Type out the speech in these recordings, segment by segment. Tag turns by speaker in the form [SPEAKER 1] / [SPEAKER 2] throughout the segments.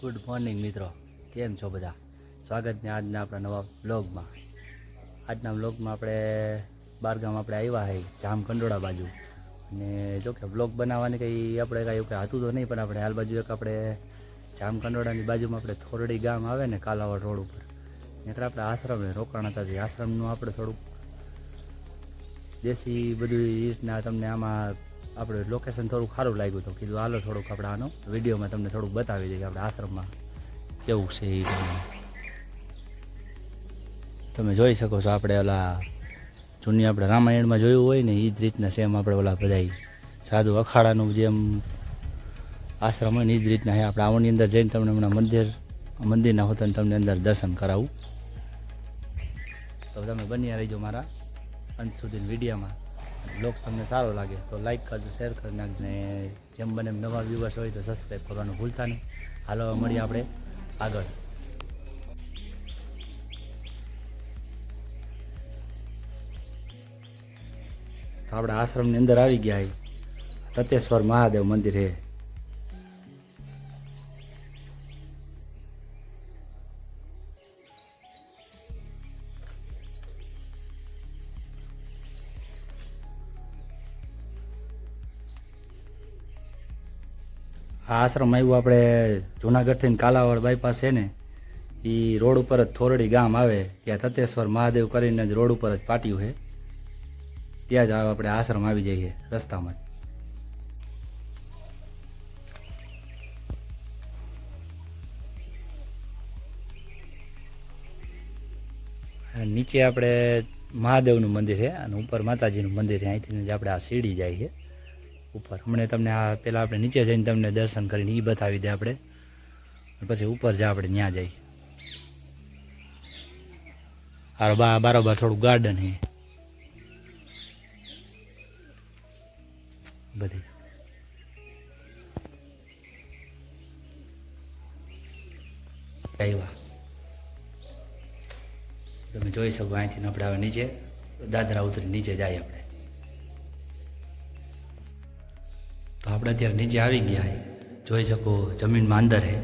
[SPEAKER 1] Good morning મિત્રો. કેમ છો બધા? સ્વાગત છે આજના આપણા નવા બ્લોગમાં આજના બ્લોગમાં આપણે બારગામ આપણે આવ્યા છે જામ કંડોળા બાજુ. અને જો કે બ્લોગ બનાવવાની કંઈ આપણે કાંઈ એવું કંઈ હતું તો નહીં, પણ આપણે હાલ બાજુ એક આપણે જામ કંડોળાની બાજુમાં આપણે થોરડી ગામ આવે ને કાલાવાડ રોડ ઉપર. ત્યાં આપણે આશ્રમ રોકાણ હતા આશ્રમનું આપણે થોડુંક દેશી બધું રીતના તમને આમાં આપણે લોકેશન થોડું સારું લાગ્યું તો કીધું, હાલો થોડુંક આપણે આનો વિડીયોમાં તમને થોડુંક બતાવી દઈએ આપણે આશ્રમમાં કેવું છે એ તમે જોઈ શકો છો આપણે ઓલા જૂની આપણે રામાયણમાં જોયું હોય ને એ જ રીતના સેમ આપણે ઓલા બધા સાધુ અખાડાનું જેમ આશ્રમ હોય ને એ જ રીતના હે. આપણે આવની અંદર જઈને તમને હમણાં મંદિર, મંદિરના હોતા તમને અંદર દર્શન કરાવું. તો તમે બન્યા રહીજો મારા અંત સુધી વિડીયોમાં. બ્લોગ તમને સારો લાગે તો લાઈક કરજો શેર કરી નાખજો ને જેમ બને નવા વ્યૂવર્સ હોય તો સબસ્ક્રાઈબ કરવાનું ભૂલતા નહીં. હાલો મળીએ આપણે આગળ. તો આપણે આશ્રમની અંદર આવી ગયા તતેશ્વર મહાદેવ મંદિર છે આ આશ્રમ આવ્યું આપણે જુનાગઢથી કાલાવાડ બાયપાસ છે ને એ રોડ ઉપર જ થોરડી ગામ આવે, ત્યાં તતેશ્વર મહાદેવ કરીને જ રોડ ઉપર જ પાટ્યું છે ત્યાં જ આપણે આશ્રમ આવી જઈએ રસ્તામાં જ. નીચે આપણે મહાદેવનું મંદિર છે, અને ઉપર માતાજીનું મંદિર છે, અહીંથી જ આપણે આ સીડી જાય છે ઉપર. હમણાં તમને આ પેલા આપણે નીચે જઈને તમને દર્શન કરીને એ બતાવી દે આપણે. પછી ઉપર જ આપણે ત્યાં જઈએ હારો બા બારોબાર થોડું ગાર્ડન છે બધી. આવ્યા તમે જોઈ શકો અહીંથી આપણે હવે નીચે. દાદરા ઉતરી નીચે જાય આપણે. આપણે અત્યારે નીચે આવી ગયા જોઈ શકો, જમીનમાં અંદર હે.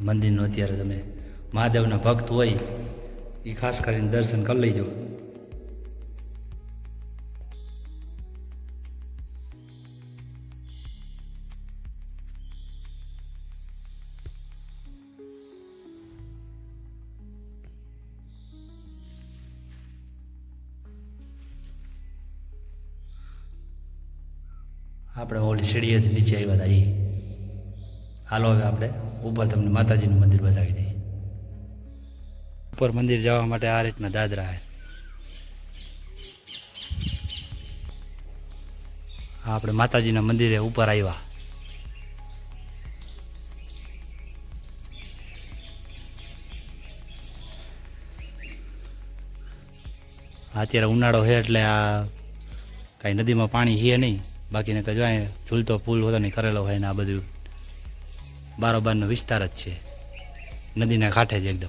[SPEAKER 1] મંદિરનું અત્યારે તમે મહાદેવના ભક્ત હોય એ ખાસ કરીને દર્શન કરી લેજો. આપણે ઓલી સીડીએથી નીચે આવ્યા હતા એ હાલો હવે આપણે ઉપર તમને માતાજીનું મંદિર બતાવી દઈએ. ઉપર મંદિર જવા માટે આ રીતના દાદરા હા. આપણે માતાજીના મંદિરે ઉપર આવ્યા. અત્યારે ઉનાળો છે એટલે આ કાંઈ નદીમાં પાણી છે નહીં. બાકીને કજો અહીં ઝૂલતો પુલ હોતો નહીં કરેલો હોય ને આ બધું. બારોબારનો વિસ્તાર જ છે. નદીના કાંઠે જ એકદમ.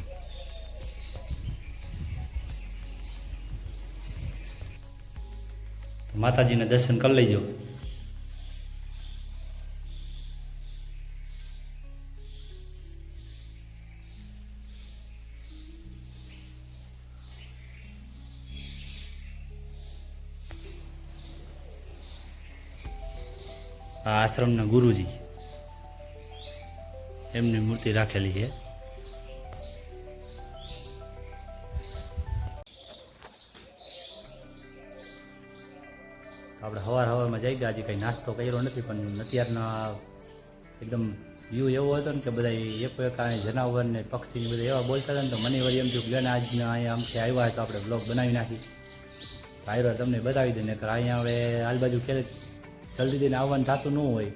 [SPEAKER 1] માતાજીના દર્શન કરી લેજો. આ આશ્રમના ગુરુજી. એમની મૂર્તિ રાખેલી છે. આપણે હવાર હવારમાં જઈ ગયા હજી કંઈ નાસ્તો કર્યો નથી, પણ અત્યારના એકદમ વ્યૂ એવો હતો ને કે બધા એક એક જનાવર ને પક્ષી બધા એવા બોલતા હતા ને તો મને વળી એમ થયું કે આજના અહીંયા આમથી આવ્યા હોય તો આપણે બ્લોગ બનાવી નાખી આવ્યો તમને બતાવી દે ને અહીંયા હવે આજુબાજુ બાજુ ક્યારે જલ્દી થઈને આવવાનું થતું ન હોય.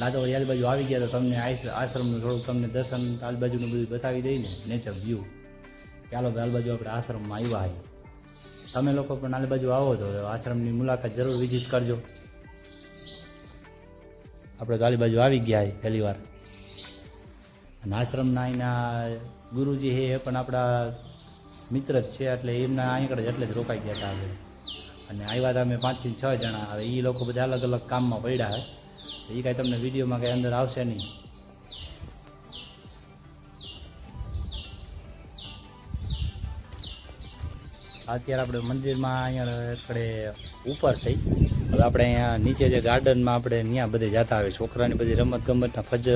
[SPEAKER 1] લાતો વળી આલ બાજુ આવી ગયા તો તમને આશ- આશ્રમનું થોડુંક તમને દર્શન આજુબાજુનું બાજુનું બધું બતાવી દઈને નેચર વ્યૂ ચાલો આજુબાજુ બાજુ આપણે આશ્રમમાં આવ્યા છીએ તમે લોકો પણ આલ આવો તો આશ્રમની મુલાકાત જરૂર વિઝિટ કરજો. આપણે તો આલી બાજુ આવી ગયા પહેલી વાર. અને આશ્રમના અહીંના ગુરુજી હે એ પણ આપણા મિત્ર જ છે, એટલે એમના અહીં એટલે જ રોકાઈ ગયા હતા આગળ. અને આવ્યા હતા અમે પાંચથી છ જણા. હવે એ લોકો બધા અલગ અલગ કામમાં પડ્યા છે એ કાંઈ તમને વિડીયોમાં કાંઈ અંદર આવશે નહીં. અત્યારે આપણે મંદિરમાં અહીંયા આપણે ઉપર થઈ. હવે આપણે અહીંયા નીચે જે ગાર્ડનમાં આપણે ત્યાં બધે જતા આવે છોકરાની બધી રમત ગમતના ફજે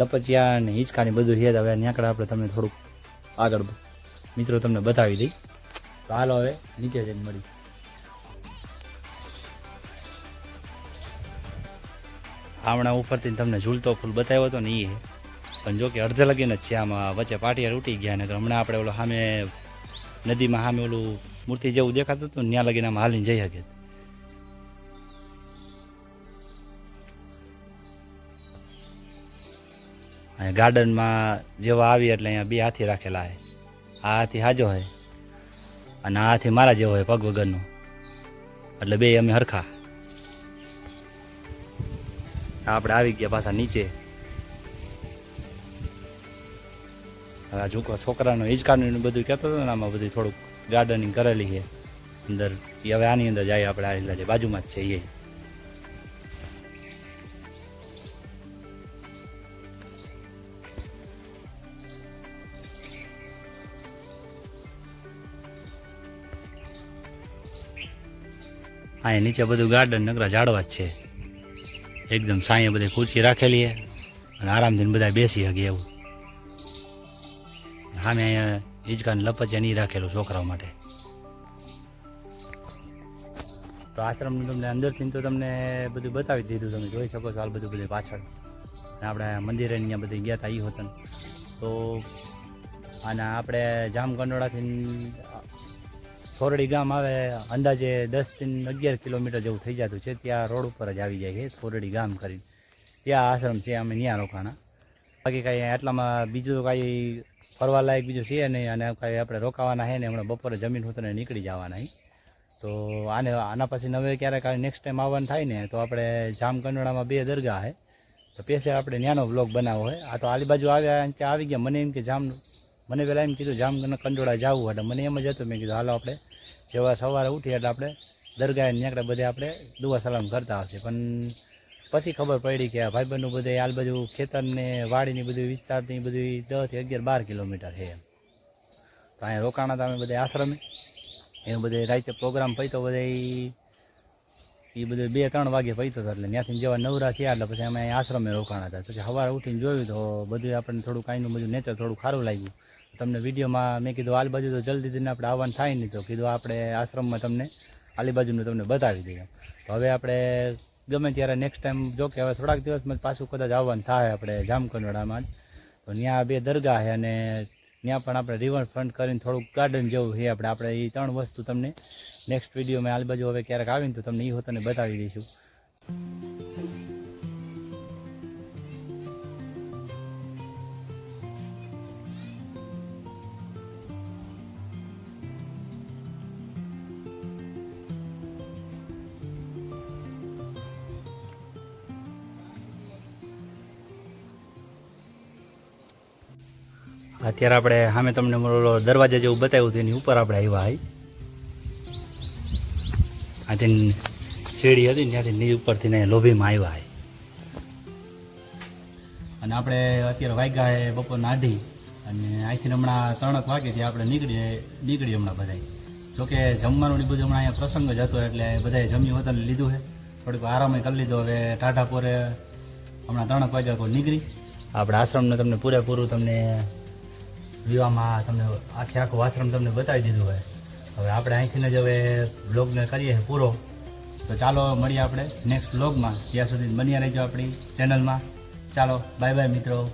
[SPEAKER 1] લપચિયા અને હિંચકાની બધું છે. હવે ત્યાં આપણે તમને થોડુંક આગળ મિત્રો તમને બતાવી દઈ. તો હાલો હવે, નીચે જઈને મળી. હમણાં ઉપરથી તમને ઝૂલતો ફૂલ બતાવ્યો હતો ને એ. પણ જો કે અડધે લગીને જ છે, આમાં વચ્ચે પાટિયા તૂટી ગયા ને હમણાં આપણે ઓલો સામે નદીમાં સામે ઓલું મૂર્તિ જેવું દેખાતું હતું ત્યાં લગીને આમ હાલીને જઈ શકે અહીંયા ગાર્ડનમાં જેવા આવી એટલે અહીંયા બે હાથી રાખેલા છે. આ હાથી હાજો હોય અને આ હાથી મારા જેવો હોય પગ વગરનો. એટલે બે અમે હરખા. આપણે આવી ગયા પાછા નીચે. હવે આ છોકરો છોકરાનો હિંચકાનું બધું કહેતો હતો ને, આમાં બધું થોડુંક ગાર્ડનિંગ કરેલી છે. અંદર હવે આની અંદર જાય, આપણે છે, બાજુમાં જ છે એ. અહીંયા નીચે બધું ગાર્ડન નકરા ઝાડવા જ છે. એકદમ સાંયે બધી ખુરશી રાખેલી અને આરામથી બધા બેસી શકે એવું. સામે અહીંયા હિંચકાને લપચે નહીં રાખેલું છોકરાઓ માટે. તો આશ્રમનું તમને અંદરથી તો તમને બધું બતાવી દીધું. તમે જોઈ શકો છો હાલ બધું બધું પાછળ. આપણે મંદિરે અહીંયા બધે ગયા હતા એ હોતન. તો અને આપણે જામકંડોળાથી થોરડી ગામ આવે, અંદાજે દસથી અગિયાર કિલોમીટર જેવું થઈ જતું છે. ત્યાં રોડ ઉપર જ આવી જાય છે થોરડી ગામ કરીને. ત્યાં આશ્રમ છે, અમે ત્યાં રોકાણા. બાકી કાંઈ આટલામાં બીજું કાંઈ ફરવા લાયક બીજું છે નહીં, અને કાંઈ આપણે રોકાવાના છે ને, હમણાં બપોરે જમીન ઉતરે નીકળી જવાના છે. તો આને, આના પછી નવે ક્યારેક નેક્સ્ટ ટાઈમ આવવાનું થાય ને, તો આપણે જામકંડોળામાં બે દરગાહ છે. તો પેસે આપણે ત્યાંનો બ્લોગ બનાવવો હોય આ તો આલી બાજુ આવ્યા ત્યાં આવી ગયા. મને એમ કે જામ, મને પહેલાં એમ કીધું જામ કંડોળા જવું એટલે મને એમ જ હતું, મેં કીધું, હાલો આપણે જેવા સવારે ઉઠીએ એટલે આપણે દરગાહે નીકળે બધે આપણે દુઆ સલામ કરતા હશે. પણ પછી ખબર પડી કે આ ભાઈબંધનું બધે આલ બાજુ ખેતરને વાડીની બધું વિસ્તારની બધી દસથી અગિયાર બાર કિલોમીટર છે તો અહીંયા રોકાણા હતા અમે બધે આશ્રમે. એ બધે રાતે પ્રોગ્રામ પૈતો બધે એ બધું બે ત્રણ વાગે પૈતો હતો એટલે ત્યાંથી જેવા નવરા થયા એટલે પછી અમે આશ્રમે રોકાણા હતા. પછી સવારે ઉઠીને જોયું તો બધું આપણને થોડું કાંઈનું બધું નેચર થોડું ખારું લાગ્યું. તમને વિડીયોમાં મેં કીધું આલબાજુ તો જલ્દી જલ્દીને આપણે આવવાનું થાય નહીં. તો કીધું, આપણે આશ્રમમાં તમને આલી બાજુનું તમને બતાવી દઈએ. તો હવે આપણે ગમે ત્યારે નેક્સ્ટ ટાઈમ જો કે હવે થોડાક દિવસમાં પાછું કદાચ આવવાનું થાય આપણે જામકંડોળામાં તો ત્યાં બે દરગાહ છે અને ત્યાં પણ આપણે રિવર ફ્રન્ટ કરીને થોડુંક ગાર્ડન જેવું છે આપણે. આપણે એ ત્રણ વસ્તુ તમને નેક્સ્ટ વિડીયોમાં આલ બાજુ હવે ક્યારેક આવીને તો તમને એ હોતને બતાવી દઈશું. અત્યારે આપણે સામે તમને ઓલો દરવાજા જેવું બતાવ્યું હતું, એની ઉપર આપણે આવ્યા હાઈ આથી શેડી હતી ત્યાંથી ની ઉપરથી ને લોભીમાં આવ્યા હાઈ અને આપણે અત્યારે વાગ્યા હે બપોરના આઢી અને અહીંથી હમણાં ત્રણક વાગેથી આપણે નીકળીએ નીકળીએ હમણાં બધાય. જોકે જમવાનું બધું હમણાં અહીંયા પ્રસંગ જ હતો, એટલે બધાએ જમ્યું હતું લીધું છે થોડીક આરામે કરી લીધો, હવે ટાઢા પોરે હમણાં ત્રણક વાગ્યા કોઈ નીકળી. આપણે આશ્રમને તમને પૂરેપૂરું તમને વિવામાં તમને આખે આખું આશ્રમ તમને બતાવી દીધું હોય. હવે આપણે અહીંથી જ હવે બ્લોગને કરીએ પૂરો. તો ચાલો મળીએ આપણે નેક્સ્ટ બ્લોગમાં. ત્યાં સુધી બન્યા રહેજો આપણી ચેનલમાં. ચાલો બાય બાય મિત્રો.